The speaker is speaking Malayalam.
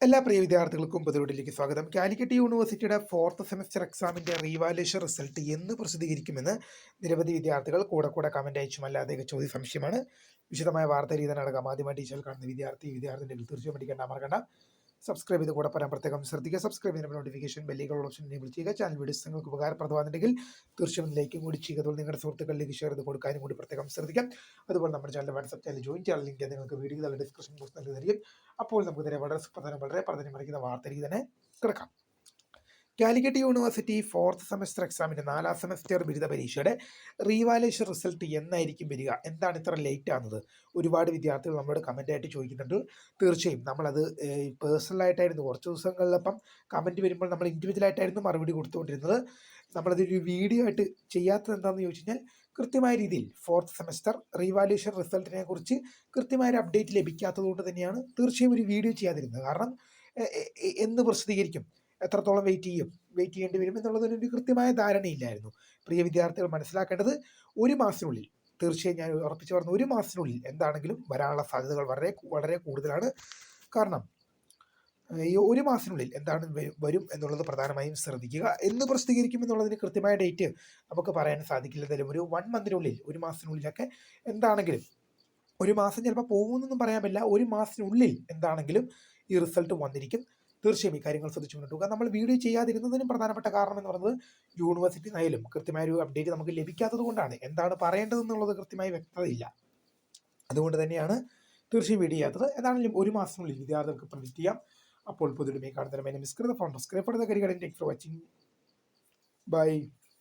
എല്ലാ പ്രിയ വിദ്യാർത്ഥികൾക്കും പുതുവീട്ടിലേക്ക് സ്വാഗതം. കാലിക്കറ്റ് യൂണിവേഴ്സിറ്റിയുടെ ഫോർത്ത് സെമസ്റ്റർ എക്സാമിന്റെ റീവാലുവേഷൻ റിസൾട്ട് എന്ന് പ്രസിദ്ധീകരിക്കുമെന്ന് നിരവധി വിദ്യാർത്ഥികൾ കൂടെ കൂടെ കമന്റ് അയച്ചും. അല്ലാതെ ചോദ്യ സംശയമാണ്. വിശദമായ വാർത്ത രീതി നടക്കാം ആദ്യമായി ടീച്ചർ കാണുന്ന വിദ്യാർത്ഥി വിദ്യാർത്ഥിന്റെ തീർച്ചയായും പഠിക്കേണ്ട മറക്കണ്ട സബ്സ്ക്രൈബ് ചെയ്ത് കൂടെ പറയാൻ പ്രത്യേകം ശ്രദ്ധിക്കുക. സബ്സ്ക്രൈബ് ചെയ്യുന്ന നോട്ടിഫിക്കേഷൻ ബെല്ലുകൾ ഓപ്ഷൻ എനേബിൾ ചെയ്യുക. ചാനൽ വീഡിയോസ് നിങ്ങൾക്ക് ഉപകാരപ്രദമാണെങ്കിൽ തീർച്ചയായും ലൈക്കും കൂടി ചെയ്യുക. അതുപോലെ നിങ്ങളുടെ സുഹൃത്തുക്കളിലേക്ക് ഷെയർ ചെയ്ത് കൊടുക്കാനും കൂടി പ്രത്യേകം ശ്രദ്ധിക്കാം. അതുപോലെ നമ്മുടെ ചാനൽ വാട്സപ്പ് ചാനൽ ജോയിൻ ചെയ്യാൻ ലിങ്ക് നിങ്ങൾക്ക് വീഡിയോ ഡിസ്ക്രിപ്ഷൻ ബോക്സ് നൽകുന്നതായിരിക്കും അപ്പോൾ നമുക്ക് തന്നെ വളരെ സുപ്രധാനം വളരെ പ്രാധാന്യം അറിയിക്കുന്ന വാർത്തയിലേക്ക് തന്നെ കിടക്കാം. കാലിക്കറ്റ് യൂണിവേഴ്സിറ്റി ഫോർത്ത് സെമസ്റ്റർ എക്സാമിന്റെ നാലാം സെമസ്റ്റർ ബിരുദ പരീക്ഷയുടെ റീവാലേഷൻ റിസൾട്ട് എന്നായിരിക്കും വരിക. എന്താണ് ഇത്ര ലേറ്റ് ആകുന്നത് ഒരുപാട് വിദ്യാർത്ഥികൾ നമ്മളോട് കമന്റ് ആയിട്ട് ചോദിക്കുന്നുണ്ട്. തീർച്ചയായും നമ്മളത് പേഴ്സണലായിട്ടായിരുന്നു കുറച്ച് ദിവസങ്ങളിലപ്പം കമന്റ് വരുമ്പോൾ നമ്മൾ ഇൻഡിവിജ്വലായിട്ടായിരുന്നു മറുപടി കൊടുത്തുകൊണ്ടിരുന്നത്. നമ്മളതൊരു വീഡിയോ ആയിട്ട് ചെയ്യാത്തത് എന്താണെന്ന് ചോദിച്ചു കഴിഞ്ഞാൽ കൃത്യമായ രീതിയിൽ ഫോർത്ത് സെമസ്റ്റർ റീവാലുവേഷൻ റിസൾട്ടിനെ കുറിച്ച് കൃത്യമായ ഒരു അപ്ഡേറ്റ് ലഭിക്കാത്തത് കൊണ്ട് തന്നെയാണ് തീർച്ചയായും ഒരു വീഡിയോ ചെയ്യാതിരുന്നത്. കാരണം എന്ന് പ്രസിദ്ധീകരിക്കും. എത്രത്തോളം വെയിറ്റ് ചെയ്യും? വെയിറ്റ് ചെയ്യേണ്ടി വരും എന്നുള്ളതിന് ഒരു കൃത്യമായ ധാരണയില്ലായിരുന്നു. പ്രിയ വിദ്യാർത്ഥികൾ മനസ്സിലാക്കേണ്ടത് ഒരു മാസത്തിനുള്ളിൽ തീർച്ചയായും ഞാൻ ഉറപ്പിച്ചു പറഞ്ഞ ഒരു മാസത്തിനുള്ളിൽ എന്താണെങ്കിലും വരാനുള്ള സാധ്യതകൾ വളരെ വളരെ കൂടുതലാണ്. കാരണം ഈ ഒരു മാസത്തിനുള്ളിൽ എന്താണ് വരും- എന്നുള്ളത് പ്രധാനമായും ശ്രദ്ധിക്കുക എന്ന് പ്രസിദ്ധീകരിക്കും എന്നുള്ളതിന് കൃത്യമായ ഡേറ്റ് നമുക്ക് പറയാൻ സാധിക്കില്ല. എന്തായാലും ഒരു വൺ മന്തിനുള്ളിൽ ഒരു മാസത്തിനുള്ളിലൊക്കെ എന്താണെങ്കിലും ഒരു മാസം ചിലപ്പോൾ പോകുമെന്നൊന്നും പറയാൻ പറ്റില്ല. ഒരു മാസത്തിനുള്ളിൽ എന്താണെങ്കിലും ഈ റിസൾട്ട് വന്നിരിക്കും. തീർച്ചയായും ഈ കാര്യങ്ങൾ ശ്രദ്ധിച്ചു മുന്നോട്ട് നമ്മൾ വീഡിയോ ചെയ്യാതിരുന്നതിനും പ്രധാനപ്പെട്ട കാരണം എന്ന് പറയുന്നത് യൂണിവേഴ്സിറ്റി നയലും കൃത്യമായ ഒരു അപ്ഡേറ്റ് നമുക്ക് ലഭിക്കാത്തത് കൊണ്ടാണ്. എന്താണ് പറയേണ്ടതെന്നുള്ളത് കൃത്യമായി വ്യക്തതയില്ല. അതുകൊണ്ട് തന്നെയാണ് തീർച്ചയായും വീഡിയോ ചെയ്യാത്തത്. ഏതാണെങ്കിലും ഒരു മാസത്തിനുള്ളിൽ വിദ്യാർത്ഥികൾക്ക് പ്രഡിക്റ്റ് ചെയ്യാം. അപ്പോൾ പുതിയ കാണുന്ന മിസ്കൃത ഫോൺ സബ്സ്ക്രൈബ് കരികളും ടേക്ക് ഫോർ വാച്ചിങ് ബൈ